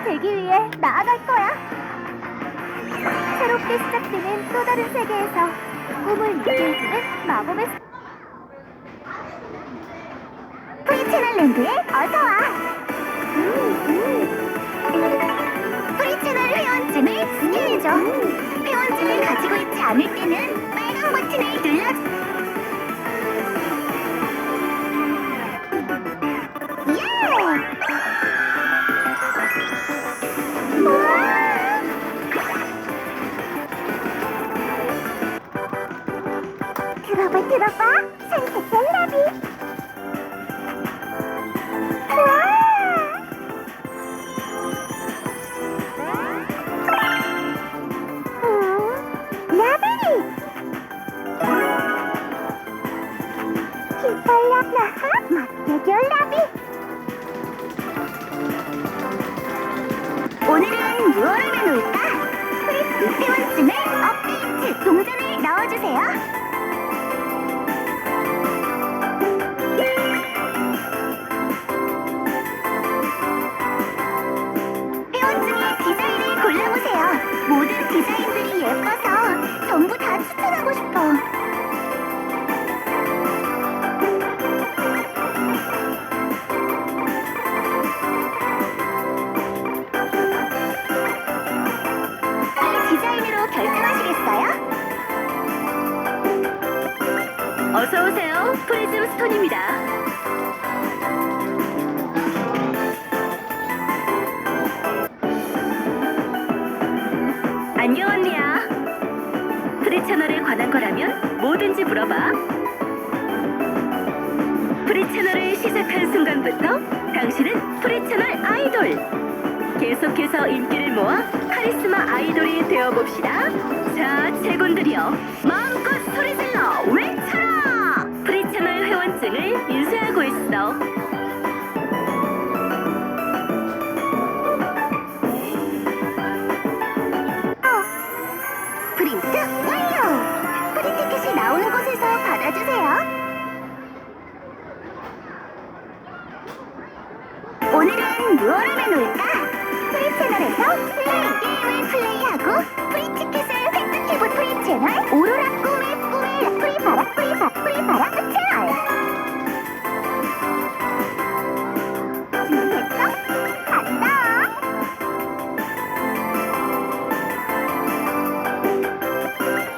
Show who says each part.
Speaker 1: 되기 위해 나아갈 거야. 새롭게 시작되는 또 다른 세계에서 꿈을 이루어주는 마법의 스- 프리채널랜드에 어서 와. 프리채널 회원증을 스캔해줘. 회원증을 가지고 있지 않을 때는 들어봐 들어봐. 산책할 나비. 우와! 음, 라벨이 깃발라 나하 맡겨줘 라비. 오늘은 무엇을 해놓을까? 프리스 회원증을 업데이트 동전을 넣어주세요
Speaker 2: 어서 오세요. 프리즘 스톤입니다. 안녕 언니야. 프리 채널에 관한 거라면 뭐든지 물어봐. 프리 채널을 시작한 순간부터 당신은 프리 채널 아이돌. 계속해서 인기를 모아 카리스마 아이돌이 되어봅시다. 자, 채군들이여. 마음껏 소리 질러
Speaker 1: 프린트 완료! 프리 티켓이 나오는 곳에서 받아주세요. 오늘은 무엇을 해놓을까? 프리 채널에서 플레이 게임을 플레이하고 프리 티켓을 획득해본 프리 채널